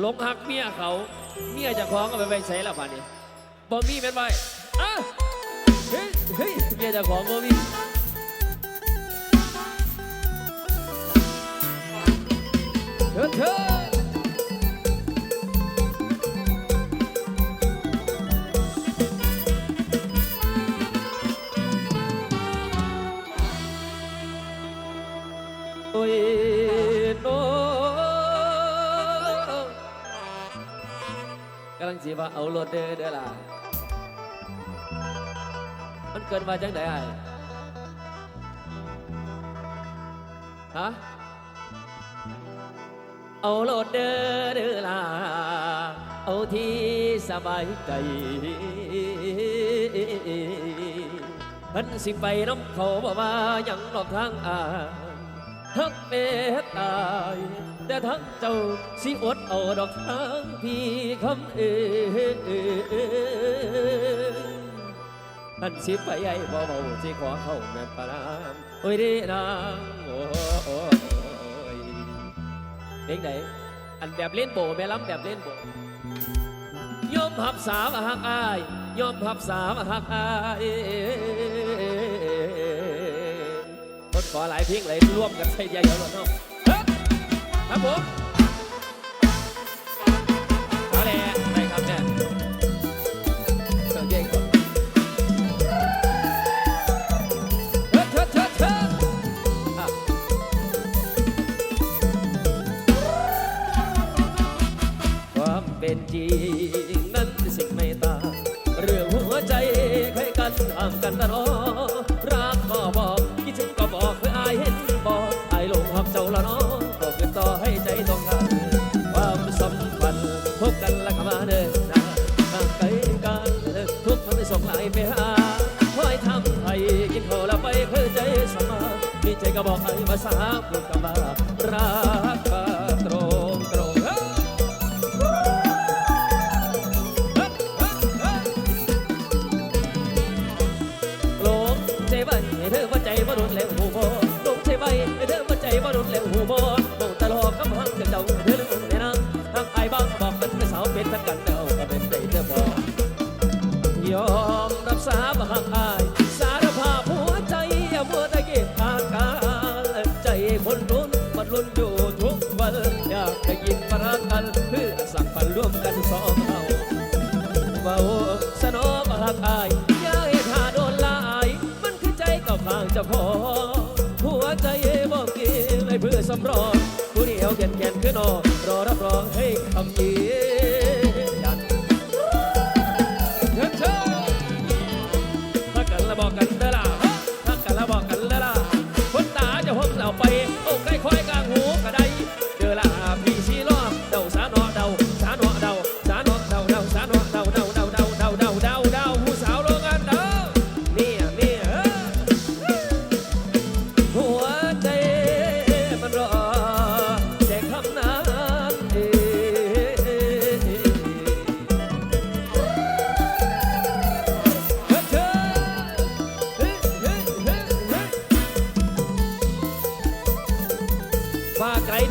หลงหักเมียเขา เมียจะคล้องก็ไปไปใช้แล้วป่านนี้บ่มีเป็นไว้อะเฮ้ยเฮ้ยเมียจะของบ่มีเถิดเถิดโอ้ยโน งสีว่าเอารถเด้อเด้อล่ะ มันเกินมาจังไดไอ้ฮะ เอาโลดเด้อเด้อล่ะ เอาที่สบายใจเพิ่นสิไปน้ำเขาบอกว่ายังหลอกทางอา ทักเมตตาย แต่ทั้งเจ้าสิอดเอาดอกทางพี่คำเอ๋ท่านสิไปใหญ่บ่เบาสิขอเข้าแม่ปานามโอ้ยดีนางโอ้ยเพลงไหนอันแบบเล่นโบแม่ล้ำแบบเล่นโบยอมหับสาวหักอายยอมหับสาวหักอาย นขอหลายเพลงเลยร่วมกันใส่เดียวเดียวเนาะเฮ้ยครับผมเอาแหละไปครับเนี่ยเร์ฟเย่ก่อนเฮ้ยเชิดเชิดเชิดอะความเป็นจริง บอกให้ภาษาพูดกับมารัก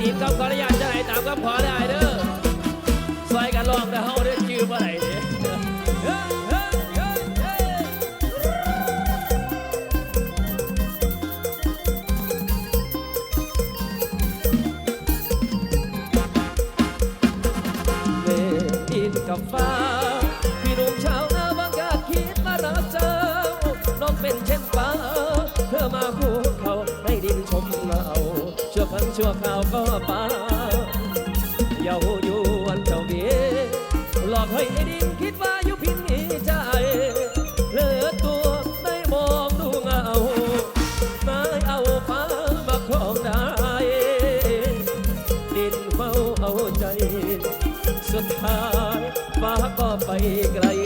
ว่าไกลดินกับขออนุญาตจะให้ตามกับขอได้เด้อซอยกันลองแต่เฮาได้ชื่อบ่ได้เฮ้กับฟ้า ชั่วครั้าวก็ป่าเยาว์ยวนเจ้าเบียหลอกให้ไอ้ดินคิดว่าอยู่พินีใจเหลือตัวได้มองดูเงาไม่เอาฟ้ามาครองได้ดินเฝ้าเอาใจ สุดท้ายฟ้าก็ไปไกล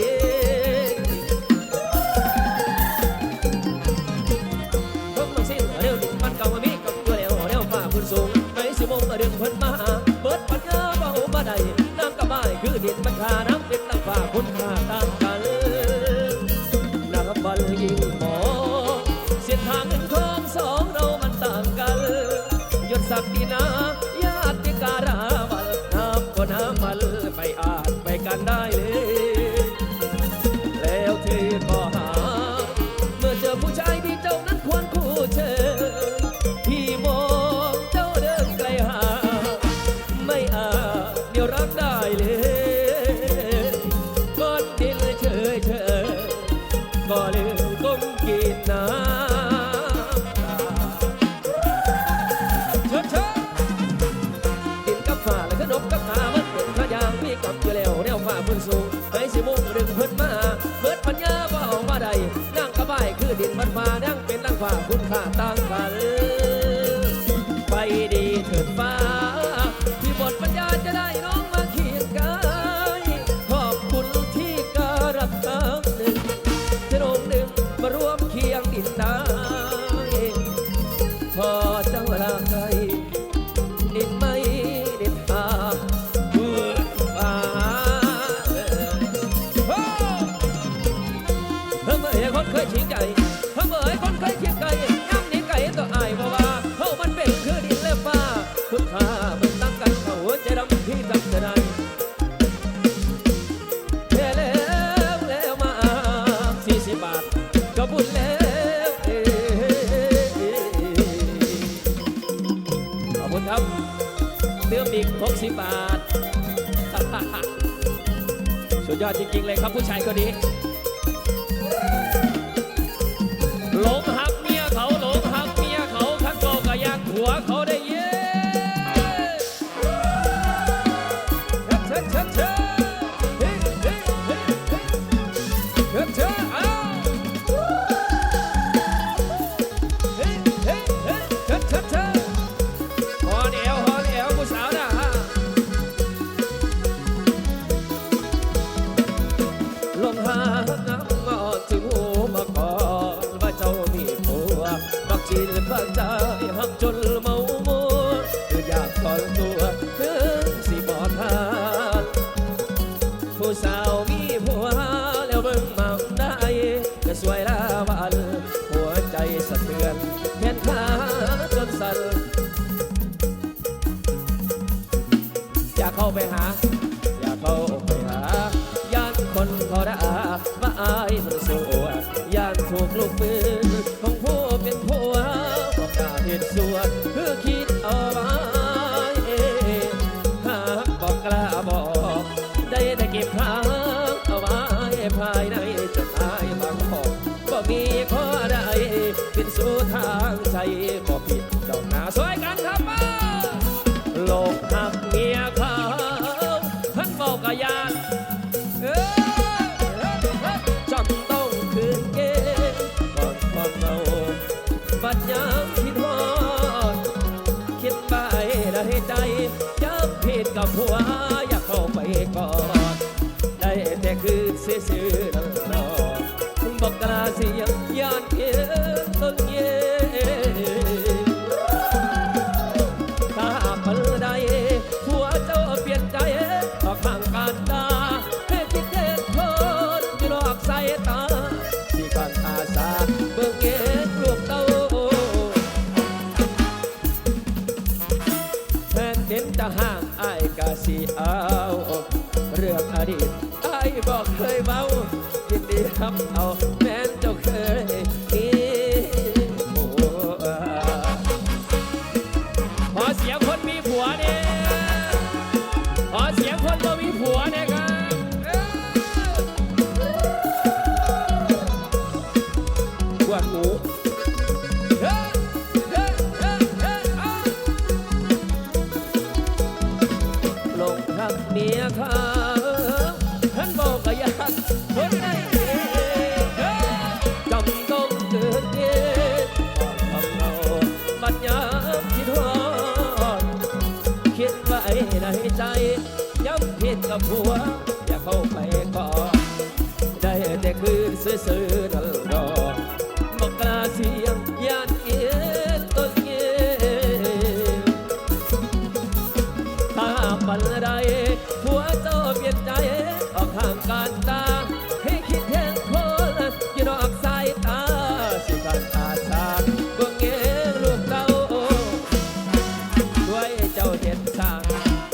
เชินกับฝ่าและขนมกับขามันเป็ายางมีกับยู่แล้วแนวฝ่าบนสูงให้สิมุ่ดึงพิ่นมาเบิดปัญญาบ่เอาว่าใดนั่งกระบายคือดินมันฟ้านั่งเป็นนั่งฝ่าพุ่น อดจริง ๆ เลยครับผู้ชายคนนี้ มักจีนพระใจหักจนเมาโมัเธออยากถอนตัวถึงสิบอดทานผู้สาวมีผัวแล้วเบิ่งมังได้ก็สวยละวันหัวใจสะเทือนเห็นขาจนสั่นอยากเข้าไปหา อยากเข้าไปหายานคนเอาด่าว่าอายมันสู Bye. ดีไอ้บอกเคยเมายินดีครับเอาแม่ ผัว อย่าเข้าไปขอ ได้แต่คืนซื่อๆนั่นรอมากกล้าเสียงยานเอียนต้นเงี้ยถ้าปันไรผัวเจ้าเปลี่ยนใจ ออกทางการตา ให้คิดแทนคนอย่านออกสายตาสิกันตาชาบื้งเงี้ยลูกเต้าด้วยเจ้าเด็ดขาด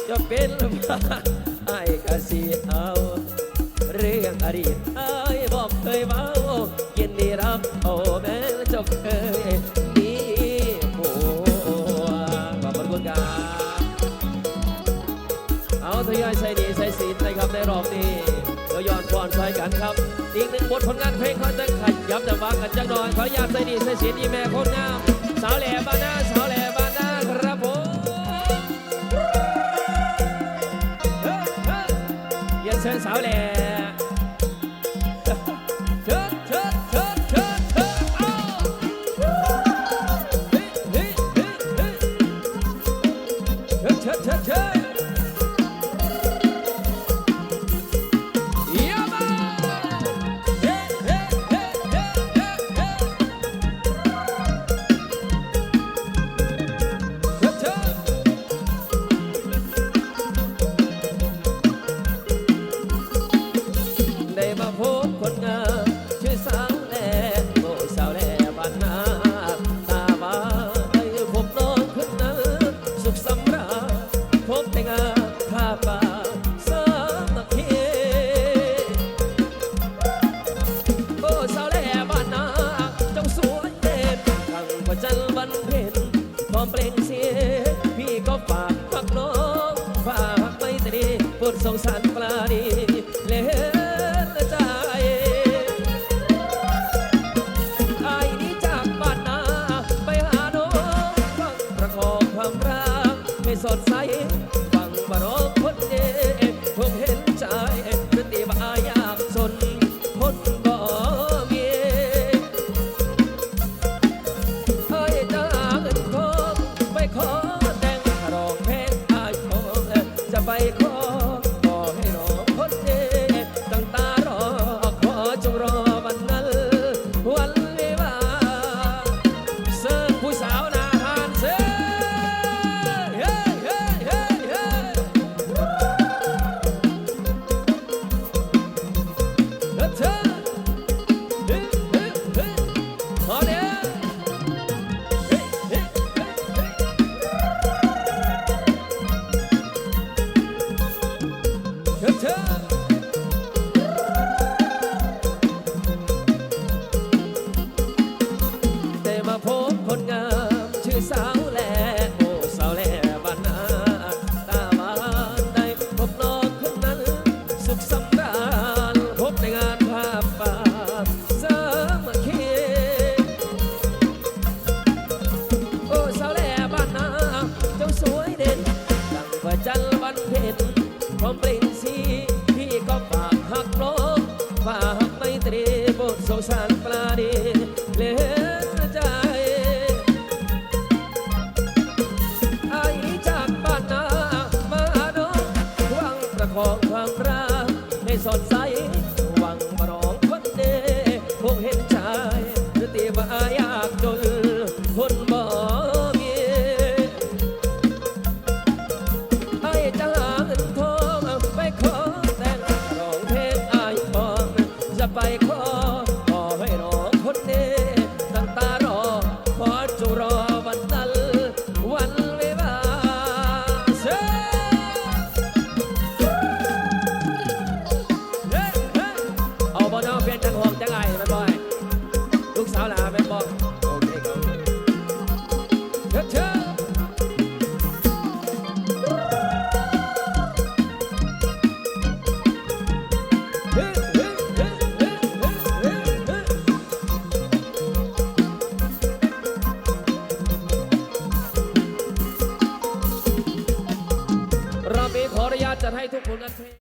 จะเป็นหรืม่ ใส่ดีใส่ศีลนครับในรอบนี้เราย้อนพรซอยกันครับ อีกหนึ่งบทผลงานเพลงเขาจะขัดย้ำจะว่ากันจักหน่อยขออยากใส่ดีใส่ศีลอีแม่คนงามสาวแหล่บ้านนาสาวแหล่บ้านนาครับผมเยันเชิญสาวแหล่ชิชิชิเชิญเชิญเชิญากจนคนบ่มีไอ้จะหาเงินทองไปขอแต่งรองเพลงไอ้ปองจะไปขอขอให้น้องคนเี้ตั้งตารอขอจุรอวันนั้นวันวิวาเชิญเอาบ่อนอเพียนจังหวงจังไงมาบ่อย